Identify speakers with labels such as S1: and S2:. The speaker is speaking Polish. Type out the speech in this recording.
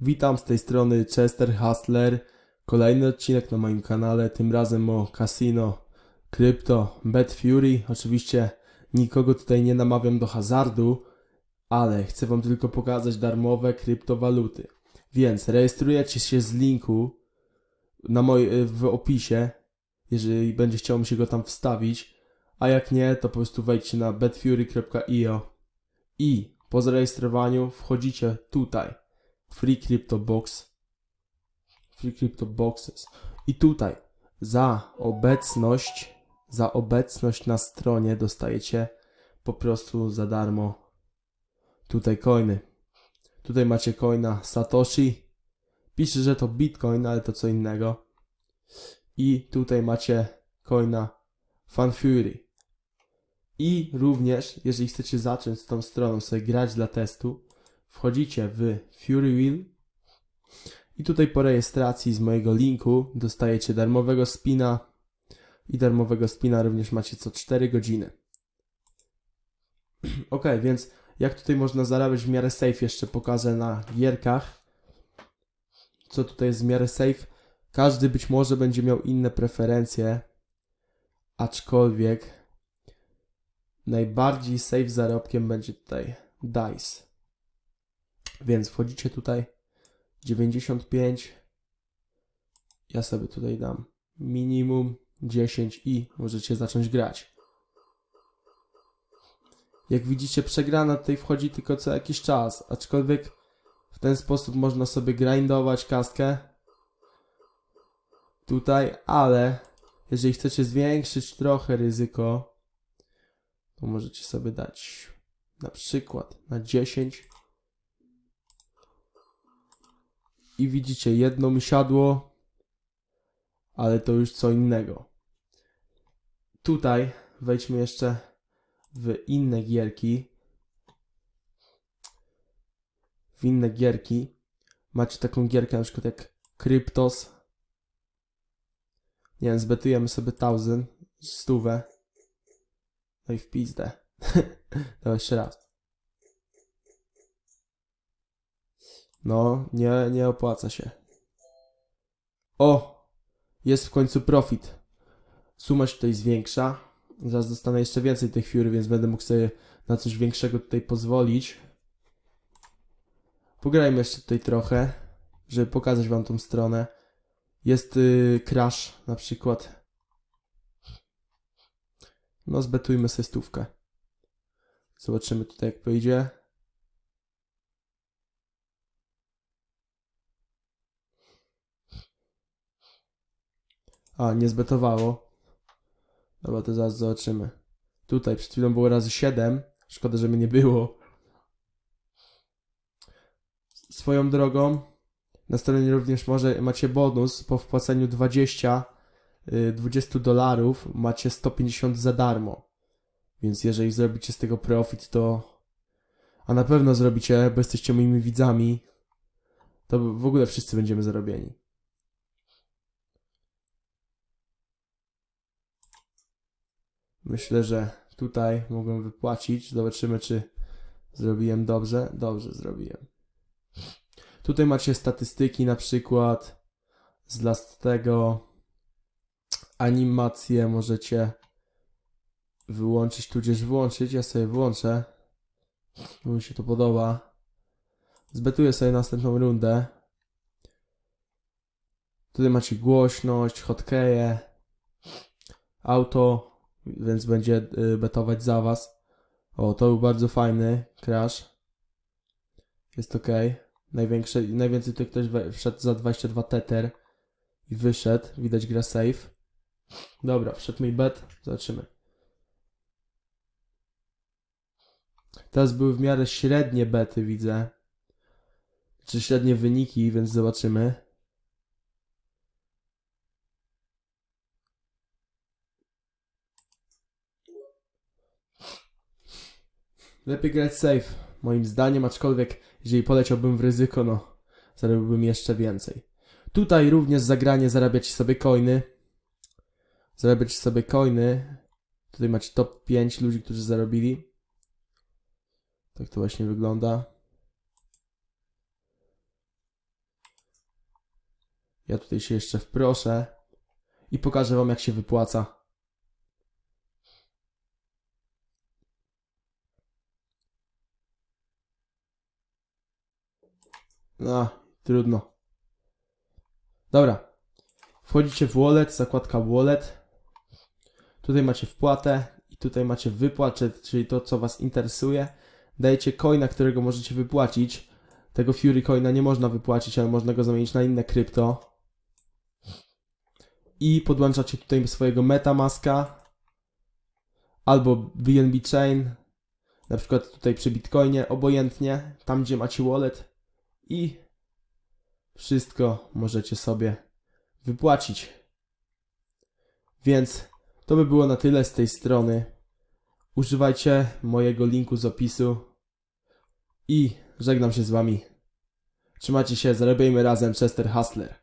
S1: Witam z tej strony Chester Hustler. Kolejny odcinek na moim kanale, tym razem o casino, krypto, Bet Fury. Oczywiście nikogo tutaj nie namawiam do hazardu, ale chcę Wam tylko pokazać darmowe kryptowaluty. Więc rejestrujecie się z linku na moj, w opisie, jeżeli będzie chciał mi się go tam wstawić, a jak nie, to po prostu wejdźcie na betfury.io i po zarejestrowaniu wchodzicie tutaj. Free Crypto Box. Free Crypto Boxes. I tutaj za obecność, za obecność na stronie dostajecie po prostu za darmo tutaj coiny. Tutaj macie coina Satoshi. Pisze, że to Bitcoin, ale to co innego. I tutaj macie coina FanFury. I również, jeżeli chcecie zacząć z tą stroną sobie grać dla testu, wchodzicie w Fury Wheel i tutaj po rejestracji z mojego linku dostajecie darmowego spina i darmowego spina również macie co 4 godziny. ok, więc jak tutaj można zarabiać w miarę safe jeszcze pokażę na gierkach. Co tutaj jest w miarę safe? Każdy być może będzie miał inne preferencje, aczkolwiek najbardziej safe zarobkiem będzie tutaj DICE. Więc wchodzicie tutaj 95. Ja sobie tutaj dam minimum 10 i możecie zacząć grać. Jak widzicie, przegrana tutaj wchodzi tylko co jakiś czas, aczkolwiek w ten sposób można sobie grindować kastkę tutaj, ale jeżeli chcecie zwiększyć trochę ryzyko, to możecie sobie dać na przykład na 10 i widzicie, jedno mi siadło, ale to już co innego. Tutaj wejdźmy jeszcze w inne gierki. W inne gierki. Macie taką gierkę na przykład jak Kryptos. Nie wiem, zbetujemy sobie 1000, stówę. No i w pizdę. to jeszcze raz. No, nie, nie opłaca się. O! Jest w końcu profit. Suma się tutaj zwiększa. Zaraz dostanę jeszcze więcej tych fury, więc będę mógł sobie na coś większego tutaj pozwolić. Pograjmy jeszcze tutaj trochę, żeby pokazać wam tą stronę. Jest yy, crash na przykład. No, zbetujmy sobie stówkę. Zobaczymy tutaj jak pójdzie. A, nie zbetowało. Dobra, to zaraz zobaczymy. Tutaj przed chwilą było razy 7. Szkoda, że mnie nie było. Swoją drogą, na stronie również może macie bonus po wpłaceniu 20, y, 20 dolarów macie 150 za darmo. Więc jeżeli zrobicie z tego profit, to a na pewno zrobicie, bo jesteście moimi widzami, to w ogóle wszyscy będziemy zarobieni. Myślę, że tutaj mogłem wypłacić. Zobaczymy, czy zrobiłem dobrze. Dobrze zrobiłem. Tutaj macie statystyki, na przykład z lastego animacje możecie wyłączyć, tudzież włączyć. Ja sobie włączę, bo mi się to podoba. Zbetuję sobie następną rundę. Tutaj macie głośność, hotkeje, auto, więc będzie y, betować za was. O, to był bardzo fajny crash. Jest ok. Największe, najwięcej ktoś we- wszedł za 22 tether i wyszedł. Widać gra safe. Dobra, wszedł mój bet. Zobaczymy. Teraz były w miarę średnie bety, widzę. Czy średnie wyniki, więc zobaczymy. Lepiej grać safe, moim zdaniem, aczkolwiek jeżeli poleciałbym w ryzyko, no zarobiłbym jeszcze więcej. Tutaj również zagranie zarabiać sobie coiny. Zarabiać sobie coiny. Tutaj macie top 5 ludzi, którzy zarobili. Tak to właśnie wygląda. Ja tutaj się jeszcze wproszę i pokażę wam jak się wypłaca. No, trudno. Dobra. Wchodzicie w wallet, zakładka wallet. Tutaj macie wpłatę i tutaj macie wypłat, czyli to co was interesuje. Dajecie coina, którego możecie wypłacić. Tego Fury coina nie można wypłacić, ale można go zamienić na inne krypto. I podłączacie tutaj swojego Metamaska albo BNB Chain, na przykład tutaj przy Bitcoinie, obojętnie, tam gdzie macie wallet i wszystko możecie sobie wypłacić. Więc to by było na tyle z tej strony. Używajcie mojego linku z opisu i żegnam się z wami. Trzymajcie się, zarabiajmy razem, Chester Hustler.